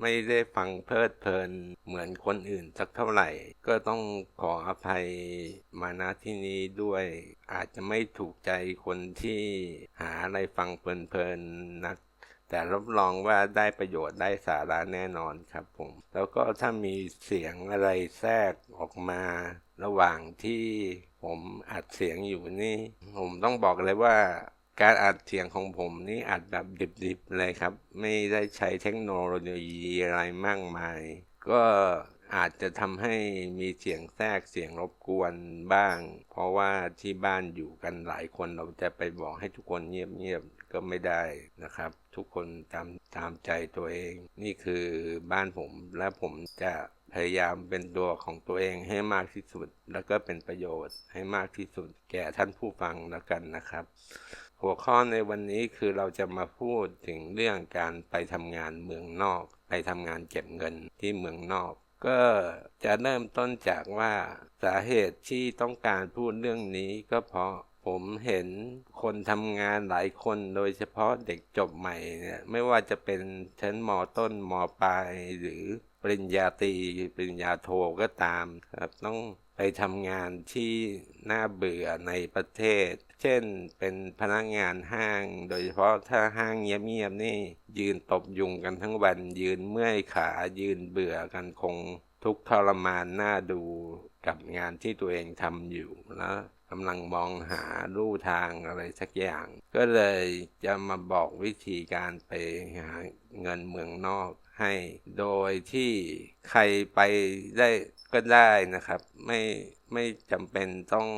ไม่ได้ฟังเพลิดเพลินเหมือนคนอื่นสักเท่าไหร่ ก็ต้องขออภัยมาณที่นี้ด้วย อาจจะไม่ถูกใจคนที่หาอะไรฟังเพลินๆนักแต่รับรองว่าได้ประโยชน์ได้สาระแน่นอนครับผม แล้วก็ถ้ามีเสียงอะไรแทรกออกมา ระหว่างที่ผมอัดเสียงอยู่นี่ ผมต้องบอกเลยว่า การอัดเสียงของผมนี่อัดแบบดิบๆเลยครับ ไม่ได้ใช้เทคโนโลยีอะไรมากมาย ก็อาจจะทำให้มีเสียงแทรกเสียงรบกวนบ้าง เพราะว่าที่บ้านอยู่กันหลายคนเราจะไปบอกให้ทุกคนเงียบๆก็ไม่ได้นะครับ ทุกคนตามตามใจตัวเอง นี่คือบ้านผมและผมจะพยายามเป็นตัวของตัวเองให้มากที่สุด แล้วก็เป็นประโยชน์ให้มากที่สุด แก่ท่านผู้ฟังแล้วกันนะครับ หัวข้อในวันนี้คือเราจะมาพูดถึงเรื่องการไปทำงานเมืองนอก ไปทำงานเก็บเงินที่เมืองนอก ก็จะเริ่มต้นจากว่าสาเหตุที่ต้องการพูดเรื่องนี้ก็เพราะผมเห็นคนทำงานหลายคนโดยเฉพาะเด็กจบใหม่เนี่ยไม่ว่าจะเป็นชั้นมต้นมปลายหรือปริญญาตรีปริญญาโทก็ตามครับต้อง ไปทำงานที่น่าเบื่อในประเทศ เช่นเป็นพนักงานห้าง โดยเฉพาะถ้าห้างเงียบๆนี่ ยืนตบยุงกันทั้งวันยืนเมื่อยขายืนเบื่อกันคงทุกทรมานน่าดูกับงานที่ตัวเองทำอยู่แล้วกำลังมองหาลู่ทางอะไรสักอย่าง ก็เลยจะมาบอกวิธีการไปหาเงินเมืองนอก ให้ โดยที่ใครไปได้ก็ได้นะครับ ไม่ไม่จำเป็นต้อง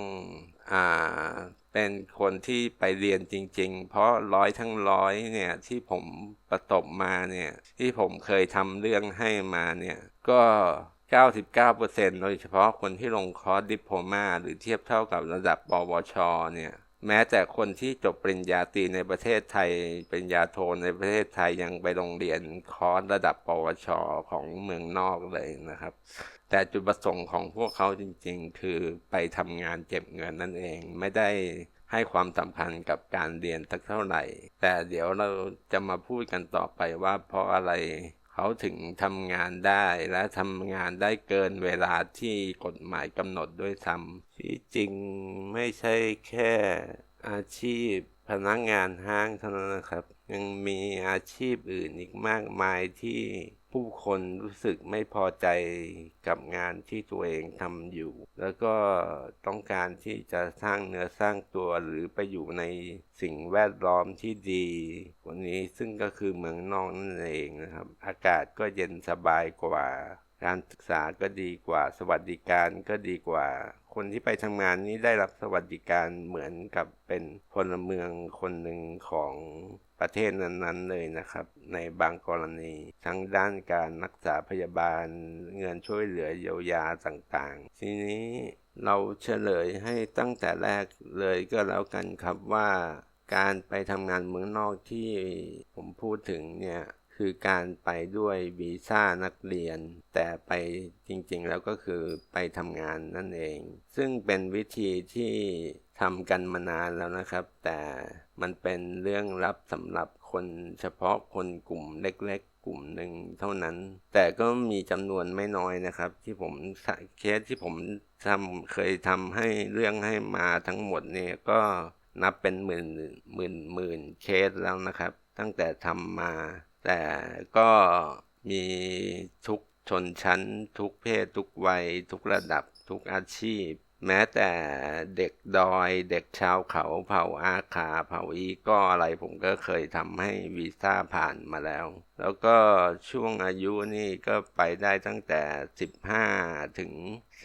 อ่าเป็นคนที่ไปเรียนจริง ๆ เพราะร้อยทั้งร้อยเนี่ยที่ผมประตบมาเนี่ยที่ผมเคยทำเรื่องให้มาเนี่ยก็99%โดยเฉพาะคนที่ลงคอร์สดิปโพมาหรือเทียบเท่ากับระดับปวชเนี่ย แม้แต่คนที่จบปริญญาตรีในประเทศไทยปริญญาโทในประเทศไทยยังไปโรงเรียนคอร์สระดับปวชของเมืองนอกเลยนะครับ แต่จุดประสงค์ของพวกเขาจริง ๆ คือไปทำงานเก็บเงินนั่นเองไม่ได้ให้ความสำคัญกับการเรียนสักเท่าไหร่ แต่เดี๋ยวเราจะมาพูดกันต่อไปว่าเพราะอะไร เขาถึงทำงานได้และทำงานได้เกินเวลาที่กฎหมายกำหนดด้วยซ้ำที่จริงไม่ใช่แค่อาชีพพนักงานห้างเท่านั้นนะครับ ยังมีอาชีพอื่นอีกมากมายที่ ผู้คนรู้สึกไม่พอใจกับงานที่ตัวเองทำอยู่ แล้วก็ต้องการที่จะสร้างเนื้อสร้างตัวหรือไปอยู่ในสิ่งแวดล้อมที่ดีวันนี้ซึ่งก็คือเมืองนอกนั่นเองนะครับ อากาศก็เย็นสบายกว่า การศึกษาก็ดีกว่า สวัสดิการก็ดีกว่า คนที่ไปทำงานนี้ได้รับสวัสดิการเหมือนกับเป็นพลเมืองคนหนึ่งของประเทศนั้นๆเลยนะครับ ในบางกรณี ทั้งด้านการรักษาพยาบาล เงินช่วยเหลือเยียวยาต่างๆ ทีนี้เราเฉลยให้ตั้งแต่แรกเลยก็แล้วกันครับว่าการไปทำงานเมืองนอกที่ผมพูดถึงเนี่ย คือการไปด้วยวีซ่านักเรียน แต่ไปจริงๆแล้วก็คือไปทำงานนั่นเอง ซึ่งเป็นวิธีที่ทำกันมานานแล้วนะครับ แต่มันเป็นเรื่องลับสำหรับคนเฉพาะคนกลุ่มเล็กๆ กลุ่มหนึ่งเท่านั้น แต่ก็มีจำนวนไม่น้อยนะครับ ที่ผมเคสที่ผมทำเคยทำให้เรื่องให้มาทั้งหมดเนี่ยก็นับเป็นหมื่นหมื่นหมื่นเคสแล้วนะครับ ตั้งแต่ทำมา แต่ก็มีทุกชนชั้น ทุกเพศ ทุกวัย ทุกระดับ ทุกอาชีพ แม้แต่เด็กดอย เด็กชาวเขาเผ่าอาคา เผ่าอีก็อะไรผมก็เคยทำให้วีซ่าผ่านมาแล้ว แล้วก็ช่วงอายุนี่ก็ไปได้ตั้งแต่ 15 ถึง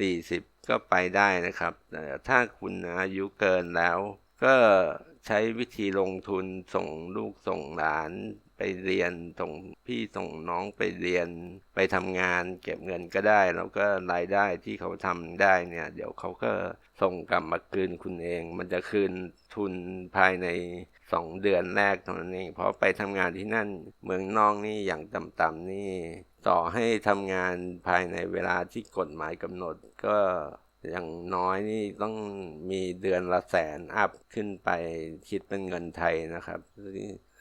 40 ก็ไปได้นะครับแต่ถ้าคุณอายุเกินแล้ว ก็ใช้วิธีลงทุนส่งลูกส่งหลาน เรียนส่งพี่ส่งน้องไปเรียนไปทำงานเก็บเงินก็ได้ แล้วก็รายได้ที่เขาทำได้เนี่ย เดี๋ยวเขาก็ส่งกลับมาคืนคุณเอง มันจะคืนทุนภายในสองเดือนแรกเท่านั้นเองเพราะไปทำงานที่นั่นเมืองนอกนี่อย่างต่ำๆนี่ต่อให้ทำงานภายในเวลาที่กฎหมายกำหนดก็อย่างน้อยนี่ต้องมีเดือนละแสนอัพขึ้นไปคิดเป็นเงินไทยนะครับ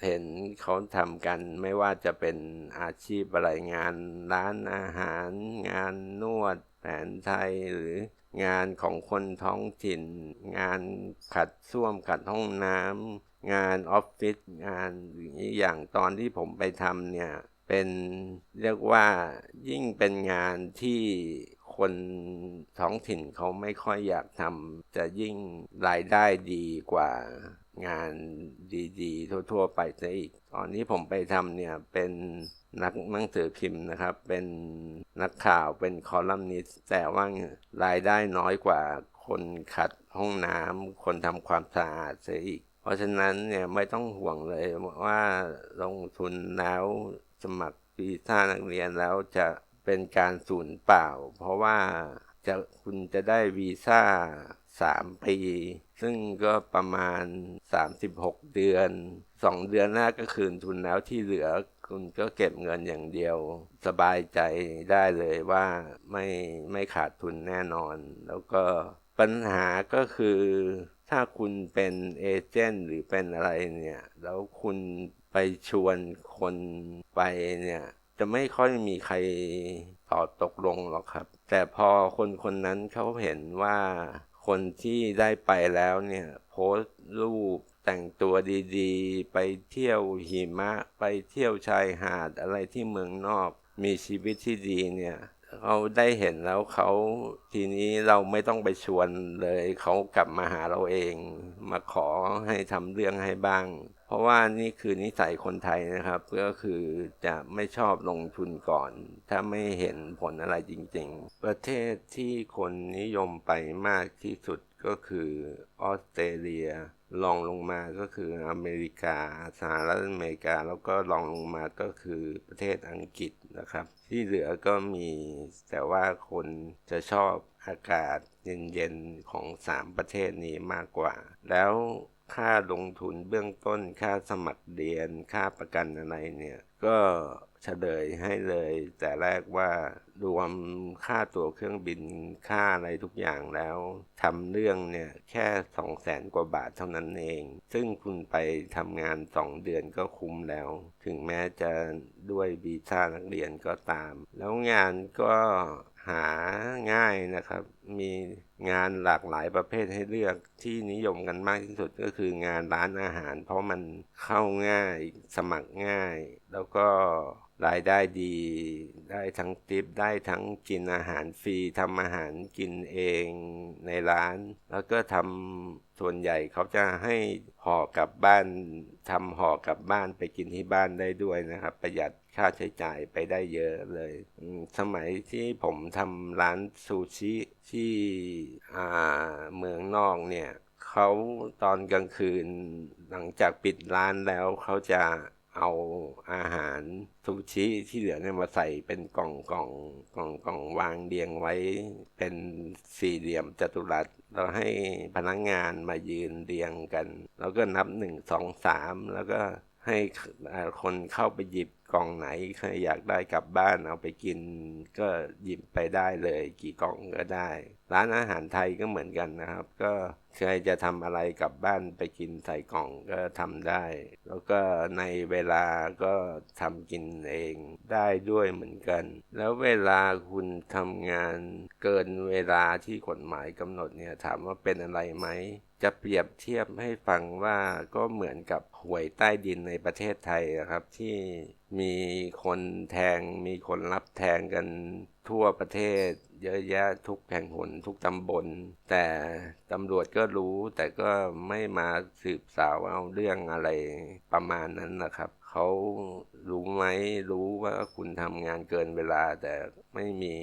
เห็นเขาทำกันไม่ว่าจะเป็นอาชีพอะไรงานร้านอาหาร งานนวดแผนไทยหรืองานของคนท้องถิ่น งานขัดส้วมขัดห้องน้ำงานออฟฟิศงานอย่างนี้อย่างตอนที่ผมไปทำเนี่ยเป็นเรียกว่ายิ่งเป็นงานที่ คนท้องถิ่นเขาไม่ค่อยอยากทำจะยิ่งรายได้ดีกว่างานดีๆ ทั่ว ๆ ไปซะอีก ตอนนี้ผมไปทำเนี่ยเป็นนักหนังสือพิมพ์นะครับ เป็นนักข่าวเป็นคอลัมนิสต์แต่ว่ารายได้น้อยกว่าคนขัดห้องน้ำคนทำความสะอาดเสียอีก เพราะฉะนั้นเนี่ยไม่ต้องห่วงเลยว่าลงทุนแล้วสมัครวีซ่านักเรียนแล้วจะ เป็นการสูญเปล่า เพราะว่าจะคุณจะได้วีซ่า 3 ปี ซึ่งก็ประมาณ 36 เดือน 2 เดือนแรกก็คืนทุนแล้วที่เหลือคุณก็เก็บเงินอย่างเดียว สบายใจได้เลยว่าไม่ไม่ขาดทุนแน่นอน แล้วก็ปัญหาก็คือถ้าคุณเป็นเอเจนต์หรือเป็นอะไรเนี่ย แล้วคุณไปชวนคนไปเนี่ย จะไม่ค่อยมีใครต่อตกลงหรอกครับ แต่พอคนคนนั้นเขาเห็นว่าคนที่ได้ไปแล้วเนี่ย โพสต์รูปแต่งตัวดีๆ ไปเที่ยวหิมะ ไปเที่ยวชายหาดอะไรที่เมืองนอก มีชีวิตที่ดีเนี่ย เขาได้เห็นแล้วเขาทีนี้เราไม่ต้องไปชวนเลย เขากลับมาหาเราเอง มาขอให้ทำเรื่องให้บ้าง เพราะว่านี่คือนิสัยคนไทยนะครับ ก็คือจะไม่ชอบลงทุนก่อน ถ้าไม่เห็นผลอะไรจริง ๆ ประเทศที่คนนิยมไปมากที่สุด ก็คือออสเตรเลียลองลงมาก็คืออเมริกาสหรัฐอเมริกา แล้วก็ลองลงมาก็คือประเทศอังกฤษนะครับ ที่เหลือก็มีแต่ว่าคนจะชอบอากาศเย็นๆของ 3 ประเทศนี้มากกว่า แล้วค่าลงทุนเบื้องต้นค่าสมัครเรียนค่าประกันอะไรเนี่ย ก็ เฉลยให้เลย แต่แรกว่ารวมค่าตั๋วเครื่องบินค่าอะไรทุกอย่างแล้วทำเรื่องเนี่ยแค่สองแสนกว่าบาทเท่านั้นเอง ซึ่งคุณไปทำงานสองเดือนก็คุ้มแล้ว ถึงแม้จะด้วยวีซ่านักเรียนก็ตาม แล้วงานก็ หาง่ายนะครับ มีงานหลากหลายประเภทให้เลือกที่นิยมกันมากที่สุดก็คืองานร้านอาหาร เพราะมันเข้าง่ายสมัครง่าย แล้วก็รายได้ดี ได้ทั้งติปได้ทั้งกินอาหารฟรีทำอาหารกินเองในร้าน แล้วก็ทำส่วนใหญ่เขาจะให้ห่อกลับบ้านทำห่อกลับบ้านไปกินที่บ้านได้ด้วยนะครับ ประหยัด ค่าใช้จ่ายไปได้เยอะเลย สมัยที่ผมทำร้านซูชิที่เมืองนอกเนี่ยเขาตอนกลางคืนหลังจากปิดร้านแล้วเขาจะเอาอาหารซูชิที่เหลือเนี่ยมาใส่เป็นกล่องกล่องกล่องกล่องวางเรียงไว้ เป็นสี่เหลี่ยมจัตุรัสเราให้พนักงงานมายืนเรียงกัน แล้วก็นับหนึ่งสองสามแล้วก็ให้คนเข้าไปหยิบ กล่องไหนใครอยากได้กลับบ้านเอาไปกินก็หยิบไปได้เลย กี่กล่องก็ได้ ร้านอาหารไทยก็เหมือนกันนะครับ ก็ใครจะทำอะไรกลับบ้านไปกินใส่กล่องก็ทำได้ แล้วก็ในเวลาก็ทำกินเองได้ด้วยเหมือนกัน แล้วเวลาคุณทำงานเกินเวลาที่กฎหมายกำหนดเนี่ยถามว่าเป็นอะไรไหมจะเปรียบเทียบให้ฟังว่าก็เหมือนกับหวยใต้ดินในประเทศไทยนะครับที่ มีคนแทงมีคนรับแทงกันทั่วประเทศ เยอะแยะทุกแห่งหนทุกตำบล แต่ตำรวจก็รู้แต่ก็ไม่มาสืบสาวเอาเรื่องอะไรประมาณนั้นนะครับ เขารู้ไหมรู้ว่าคุณทำงานเกินเวลา แต่ไม่มี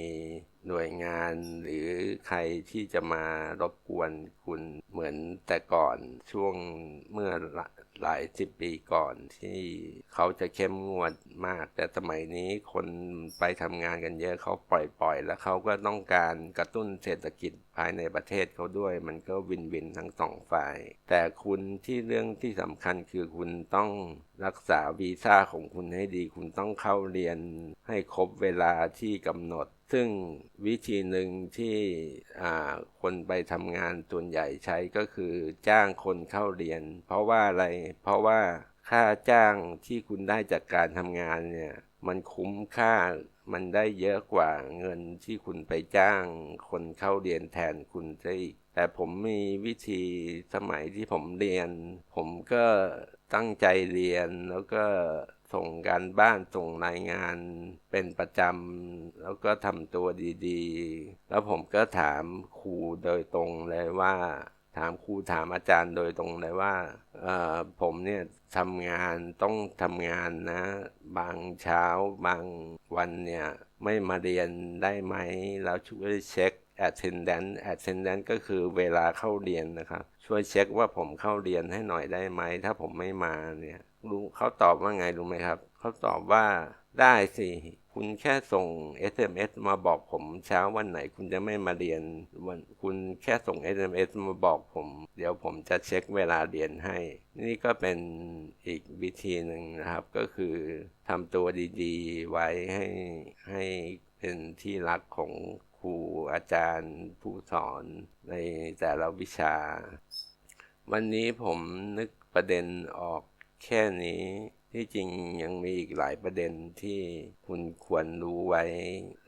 หน่วยงานหรือใครที่จะมารบกวนคุณเหมือนแต่ก่อนช่วงเมื่อ หลายสิบปีก่อนที่เขาจะเข้มงวดมาก แต่สมัยนี้คนไปทำงานกันเยอะเขาปล่อยๆ แล้วเขาก็ต้องการกระตุ้นเศรษฐกิจภายในประเทศเขาด้วย มันก็วินวินทั้งสองฝ่าย แต่คุณที่เรื่องที่สำคัญคือคุณต้องรักษาวีซ่าของคุณให้ดี คุณต้องเข้าเรียนให้ครบเวลาที่กำหนด ซึ่งวิธีหนึ่งที่คนไปทำงานส่วนใหญ่ใช้ก็คือจ้างคนเข้าเรียน เพราะว่าอะไร เพราะว่าค่าจ้างที่คุณได้จากการทำงานเนี่ยมันคุ้มค่ามันได้เยอะกว่าเงินที่คุณไปจ้างคนเข้าเรียนแทนคุณซะอีกแต่ผมมีวิธีสมัยที่ผมเรียน ผมก็ตั้งใจเรียนแล้วก็ ส่งการบ้านส่งรายงานเป็นประจำ แล้วก็ทำตัวดีๆ แล้วผมก็ถามครูโดยตรงเลยว่า ถามครูถามอาจารย์โดยตรงเลยว่าผมเนี่ยทำงานต้องทำงานนะ บางเช้าบางวันเนี่ย ไม่มาเรียนได้ไหมแล้วช่วยเช็ค attendance attendance ก็คือเวลาเข้าเรียนนะครับ ช่วยเช็คว่าผมเข้าเรียนให้หน่อยได้ไหม ถ้าผมไม่มาเนี่ยรู้เขาตอบว่าไงรู้ไหมครับ เขาตอบว่าได้สิคุณแค่ส่ง SMS มาบอกผมเช้าวันไหน คุณจะไม่มาเรียนวันคุณแค่ส่ง SMS มาบอกผม เดี๋ยวผมจะเช็คเวลาเรียนให้ นี่ก็เป็นอีกวิธีหนึ่งนะครับ ก็คือทำตัวดีๆ ไว้ให้ให้เป็นที่รักของ อาจารย์ผู้สอนในแต่ละวิชา วันนี้ผมนึกประเด็นออกแค่นี้ที่จริงยังมีอีกหลายประเด็นที่คุณควรรู้ไว้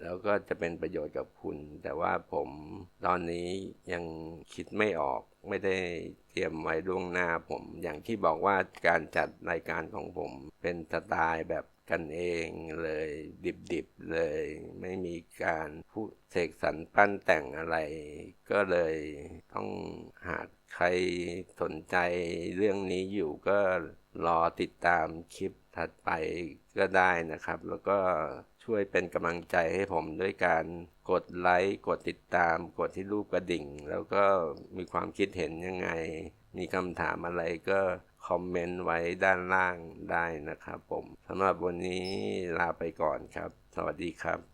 แล้วก็จะเป็นประโยชน์กับคุณ แต่ว่าผมตอนนี้ยังคิดไม่ออกไม่ได้เตรียมไว้ล่วงหน้าผม อย่างที่บอกว่าการจัดรายการของผมเป็นสไตล์แบบ กันเองเลยดิบๆเลย ไม่มีการพูดเสกสรรปั้นแต่งอะไร ก็เลยต้องหาใครสนใจเรื่องนี้อยู่ก็รอติดตามคลิปถัดไปก็ได้นะครับ แล้วก็ ช่วยเป็นกำลังใจให้ผมด้วยการกดไลค์ กดติดตาม กดที่รูปกระดิ่ง แล้วก็มีความคิดเห็นยังไง มีคำถามอะไรก็คอมเมนต์ไว้ด้านล่างได้นะครับผมสำหรับวันนี้ลาไปก่อนครับ สวัสดีครับ